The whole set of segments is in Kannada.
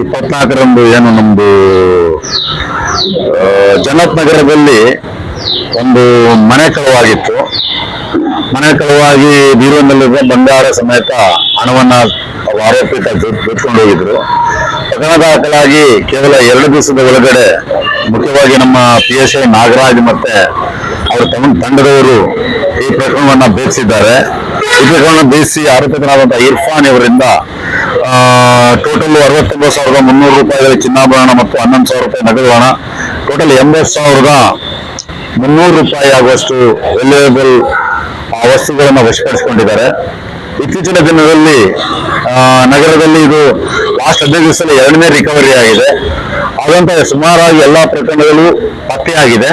ಇಪ್ಪತ್ನಾಲ್ಕರಂದು ಏನು ನಮ್ದು ಆ, ಜನತ್ ನಗರದಲ್ಲಿ ಒಂದು ಮನೆ ಕಳವಾಗಿತ್ತು. ಮನೆ ಕಳವಾಗಿ ಬೀರುವಿನಲ್ಲಿರುವ ಬಂಗಾರ ಸಮೇತ ಹಣವನ್ನ ಆರೋಪಿ ಬಿಟ್ಕೊಂಡು ಹೋಗಿದ್ರು. ಪ್ರಕರಣ ದಾಖಲಾಗಿ ಕೇವಲ ಎರಡು ದಿವಸದ ಒಳಗಡೆ ಮುಖ್ಯವಾಗಿ ನಮ್ಮ ಪಿ ಎಸ್ ಐ ನಾಗರಾಜ್ ಮತ್ತೆ ಅವರ ತಮ್ಮ ತಂಡದವರು ಈ ಪ್ರಕರಣವನ್ನ ಬೇಯಿಸಿದ್ದಾರೆ ಈ ಪ್ರಕರಣ ಬೇಯಿಸಿ ಆರೋಪಿತರಾದಂತಹ ಇರ್ಫಾನ್ ಇವರಿಂದ ಟೋಟಲ್ ಅರವತ್ತೊಂಬತ್ತು ಸಾವಿರದ ಮುನ್ನೂರು ರೂಪಾಯಿಗಳ ಚಿನ್ನಾಭರಣ ಮತ್ತು ಹನ್ನೊಂದು ಸಾವಿರ ರೂಪಾಯಿ ನಗದು ಹಣ. ಟೋಟಲ್ ಎಂಬತ್ತು ಸಾವಿರದ ಮುನ್ನೂರು ರೂಪಾಯಿ ಆಗುವಷ್ಟು ವೆಲ್ಯೂಯಬಲ್ ವಸ್ತುಗಳನ್ನು ವಶಪಡಿಸಿಕೊಂಡಿದ್ದಾರೆ. ಇತ್ತೀಚಿನ ದಿನದಲ್ಲಿ ನಗರದಲ್ಲಿ ಇದು ಲಾಸ್ಟ್ ಹದಿನೈದು ದಿವಸದಲ್ಲಿ ಎರಡನೇ ರಿಕವರಿ ಆಗಿದೆ. ಹಾಗಂತ ಸುಮಾರಾಗಿ ಎಲ್ಲ ಪ್ರಕರಣಗಳು ಪತ್ತೆಯಾಗಿದೆ.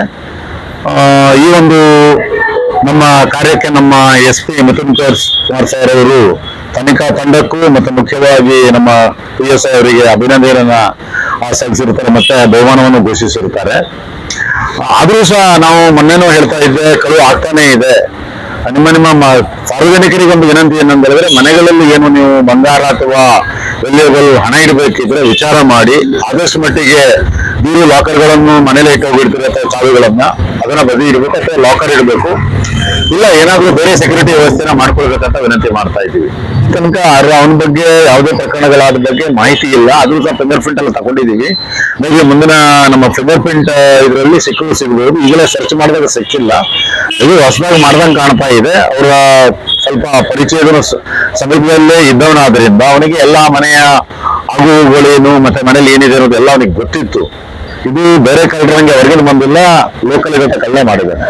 ಈ ಒಂದು ಕಾರ್ಯಕ್ಕೆ ನಮ್ಮ S P Mithun Kumar sir ಅವರು ತನಿಖಾ ತಂಡಕ್ಕೂ ಮತ್ತು ಮುಖ್ಯವಾಗಿ ನಮ್ಮ ಪಿ ಎಸ್ ಐ ಅವರಿಗೆ ಅಭಿನಂದನೆಯನ್ನ ಸಲ್ಲಿಸಿರ್ತಾರೆ ಮತ್ತೆ ಬಹುಮಾನವನ್ನು ಘೋಷಿಸಿರ್ತಾರೆ ಆದರೂ ಸಹ ನಾವು ಮೊನ್ನೆನೂ ಹೇಳ್ತಾ ಇದ್ದೆ, ಕಳು ಆಗ್ತಾನೆ ಇದೆ. ನಿಮ್ಮ ನಿಮ್ಮ ಸಾರ್ವಜನಿಕರಿಗೆ ಒಂದು ವಿನಂತಿ ಏನಂದ್ರೆ ಮನೆಗಳಲ್ಲಿ ಏನು ನೀವು ಬಂಗಾರ ಅಥವಾ ವ್ಯಾಲ್ಯೂಬಲ್ ಹಣ ಇಡಬೇಕಿದ್ರೆ ವಿಚಾರ ಮಾಡಿ, ಆದಷ್ಟು ಮಟ್ಟಿಗೆ ನೀರು ಲಾಕರ್ಗಳನ್ನು ಮನೇಲಿ ಇಟ್ಟು ಅಥವಾ ಅದನ್ನ ಬದಿ ಇಡಬೇಕು ಅಥವಾ ಲಾಕರ್ ಇಡಬೇಕು. ಇಲ್ಲ, ಏನಾದ್ರೂ ಬೇರೆ ಸೆಕ್ಯೂರಿಟಿ ವ್ಯವಸ್ಥೆನ ಮಾಡ್ಕೊಳ್ಬೇಕಂತ ವಿನಂತಿ ಮಾಡ್ತಾ ಇದ್ದೀವಿ. ತನಕ ಅವನ ಬಗ್ಗೆ ಯಾವುದೇ ಪ್ರಕರಣಗಳಾದ ಬಗ್ಗೆ ಮಾಹಿತಿ ಇಲ್ಲ. ಅದು ಸಹ ಫಿಂಗರ್ ಪ್ರಿಂಟ್ ಎಲ್ಲ ತಗೊಂಡಿದ್ದೀವಿ. ಮೇಬಿ ಮುಂದಿನ ನಮ್ಮ ಫಿಂಗರ್ ಪ್ರಿಂಟ್ ಇದರಲ್ಲಿ ಸಿಕ್ಕೂ ಸಿಗ್ಬೋದು. ಈಗಲೇ ಸರ್ಚ್ ಮಾಡಿದಾಗ ಸಿಕ್ಕಿಲ್ಲ. ಇದು ಹೊಸದಾಗಿ ಮಾಡ್ದಂಗೆ ಕಾಣ್ತಾ ಇದೆ. ಅವರ ಸ್ವಲ್ಪ ಪರಿಚಯದ ಸಮೀಪದಲ್ಲೇ ಇದ್ದವನಾದ್ರಿಂದ ಅವನಿಗೆ ಎಲ್ಲಾ ಮನೆಯ ಆಗುಗಳೇನು ಮತ್ತೆ ಮನೇಲಿ ಏನಿದೆ ಅನ್ನೋದು ಎಲ್ಲ ಅವನಿಗೆ ಗೊತ್ತಿತ್ತು. ಇದು ಬೇರೆ ಕಳ್ಳರಂಗೆ ಹೊರಗಿನ ಬಂದಿಲ್ಲ ಲೋಕಲ್ ಇರೋ ಕಲ್ಲೇ ಮಾಡಿದ್ದಾನೆ